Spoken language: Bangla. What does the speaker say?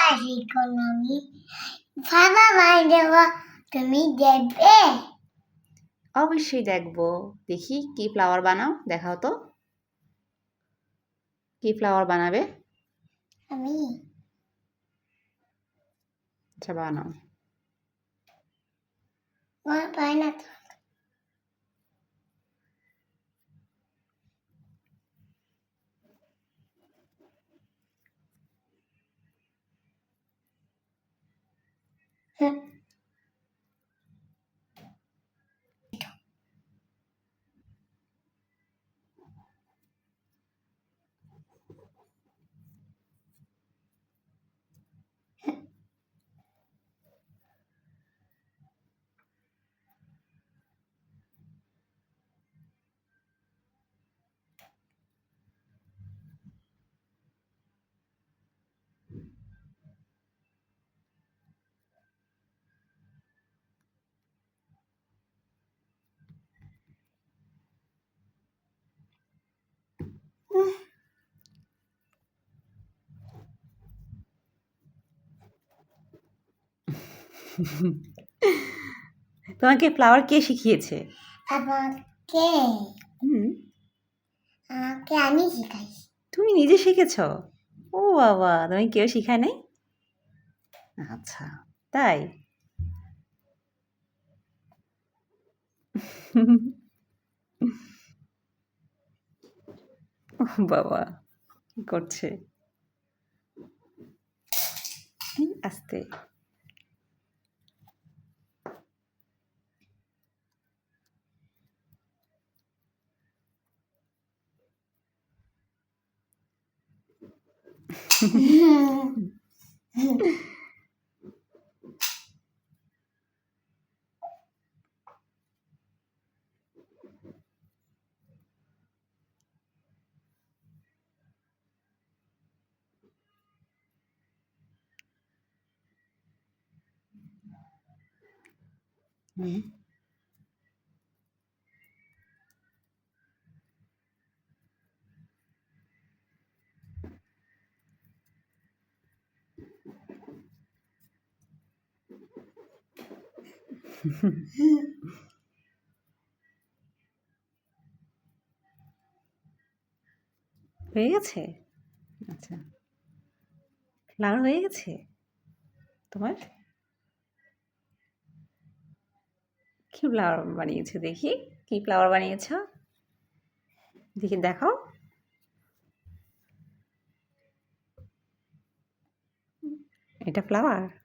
না আমি বাবা মাই দেব তুমি দেখবে? অবশ্যই দেখব। দেখি কি ফ্লাওয়ার বানাও দেখাও তো। কি ফ্লাওয়ার বানাবে? আমি। আচ্ছা বানাও। হুম। তোমাকে ফ্লাওয়ার কে শিখিয়েছে? আমাকে? হুম। আমাকে আমি শিখাই। তুমি নিজে শিখেছ? ও বাবা তুমি কেউ শিখায় নাই? আচ্ছা তাই? বাবা কি করছে? আস্তে। হুম হয়ে গেছে? আচ্ছা। ফ্লাওয়ার হয়ে গেছে? তোমার? কি ফ্লাওয়ার বানিয়েছো দেখি? কি ফ্লাওয়ার বানিয়েছ? দেখি, দেখাও। এটা ফ্লাওয়ার